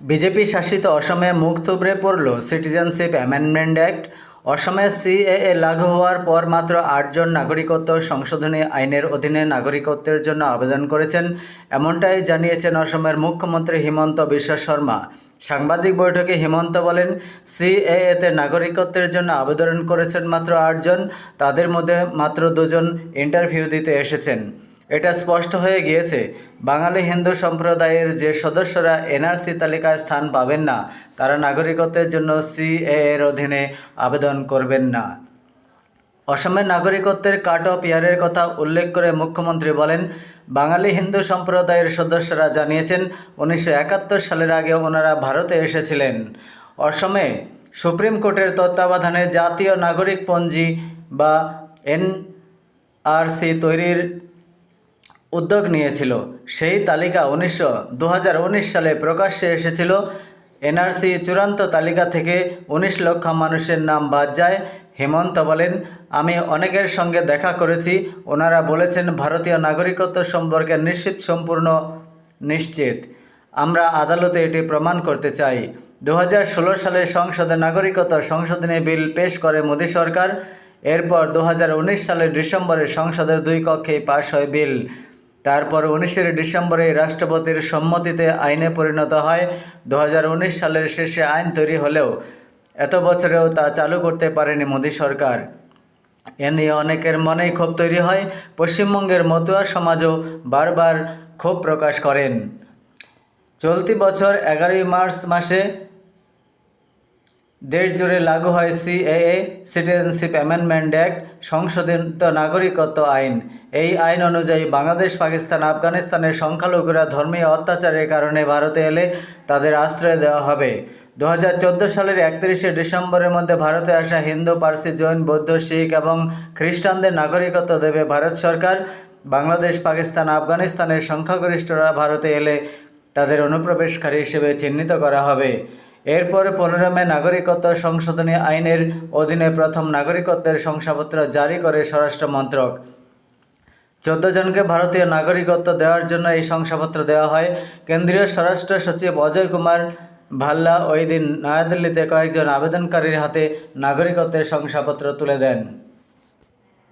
BJP শাসিত অসমে মুখ থুবড়ে পড়ল সিটিজেনশিপ অ্যামেন্ডমেন্ট অ্যাক্ট। অসমে সিএএ লাগু হওয়ার পর মাত্র আটজন নাগরিকত্ব সংশোধনী আইনের অধীনে নাগরিকত্বের জন্য আবেদন করেছেন, এমনটাই জানিয়েছেন অসমের মুখ্যমন্ত্রী হিমন্ত বিশ্ব শর্মা। সাংবাদিক বৈঠকে হিমন্ত বলেন, সিএএতে নাগরিকত্বের জন্য আবেদন করেছেন মাত্র আটজন, তাদের মধ্যে মাত্র দুজন ইন্টারভিউ দিতে এসেছেন। এটা স্পষ্ট হয়ে গিয়েছে। বাঙালি হিন্দু সম্প্রদায়ের যে সদস্যরা এনআরসি তালিকায় স্থান পাবেন না, তারা নাগরিকত্বের জন্য সিএ এর অধীনে আবেদন করবেন না। অসমের নাগরিকত্বের কাট অফ ইয়ারের কথা উল্লেখ করে মুখ্যমন্ত্রী বলেন, বাঙালি হিন্দু সম্প্রদায়ের সদস্যরা জানিয়েছেন, উনিশশো একাত্তর সালের আগে ওনারা ভারতে এসেছিলেন। অসমে সুপ্রিম কোর্টের তত্ত্বাবধানে জাতীয় নাগরিক পঞ্জি বা এনআরসি তৈরির উদ্যোগ নিয়েছিল। সেই তালিকা উনিশশো দু সালে প্রকাশ্যে এসেছিল। এনআরসি চূড়ান্ত তালিকা থেকে উনিশ লক্ষ মানুষের নাম বাদ যায়। হেমন্ত বলেন, আমি অনেকের সঙ্গে দেখা করেছি। ওনারা বলেছেন ভারতীয় নাগরিকত্ব সম্পর্কে নিশ্চিত, সম্পূর্ণ, নিশ্চিত। আমরা আদালতে এটি প্রমাণ করতে চাই। দু হাজার ষোলো সালে সংসদে নাগরিকত্ব সংশোধনী বিল পেশ করে মোদী সরকার। এরপর দু সালের ডিসেম্বরে সংসদের দুই কক্ষেই পাশ হয় বিল। তারপর উনিশের ডিসেম্বরে রাষ্ট্রপতির সম্মতিতে আইনে পরিণত হয়। দু হাজার উনিশ সালের শেষে আইন তৈরি হলেও এত বছরেও তা চালু করতে পারেনি মোদী সরকার। এ নিয়ে অনেকের মনেই ক্ষোভ তৈরি হয়। পশ্চিমবঙ্গের মতুয়া সমাজও বারবার ক্ষোভ প্রকাশ করেন। চলতি বছর এগারোই মার্চ মাসে দেশ জুড়ে লাগু হয় সিএএ সিটিজেনশিপ অ্যামেন্ডমেন্ট অ্যাক্ট সংশোধিত নাগরিকত্ব আইন। এই আইন অনুযায়ী বাংলাদেশ, পাকিস্তান, আফগানিস্তানের সংখ্যালঘুরা ধর্মীয় অত্যাচারের কারণে ভারতে এলে তাদের আশ্রয় দেওয়া হবে। দু হাজার চোদ্দ সালের একত্রিশে ডিসেম্বরের মধ্যে ভারতে আসা হিন্দু, পার্সি, জৈন, বৌদ্ধ, শিখ এবং খ্রিস্টানদের নাগরিকত্ব দেবে ভারত সরকার। বাংলাদেশ, পাকিস্তান, আফগানিস্তানের সংখ্যাগরিষ্ঠরা ভারতে এলে তাদের অনুপ্রবেশকারী হিসেবে চিহ্নিত করা হবে। এরপর পনেরো মে নাগরিকত্ব সংশোধনী আইনের অধীনে প্রথম নাগরিকত্বের শংসাপত্র জারি করে স্বরাষ্ট্র মন্ত্রক। চোদ্দ জনকে ভারতীয় নাগরিকত্ব দেওয়ার জন্য এই শংসাপত্র দেওয়া হয়। কেন্দ্রীয় স্বরাষ্ট্র সচিব অজয় কুমার ভাল্লা ওই দিন নয়াদিল্লিতে কয়েকজন আবেদনকারীর হাতে নাগরিকত্বের শংসাপত্র তুলে দেন।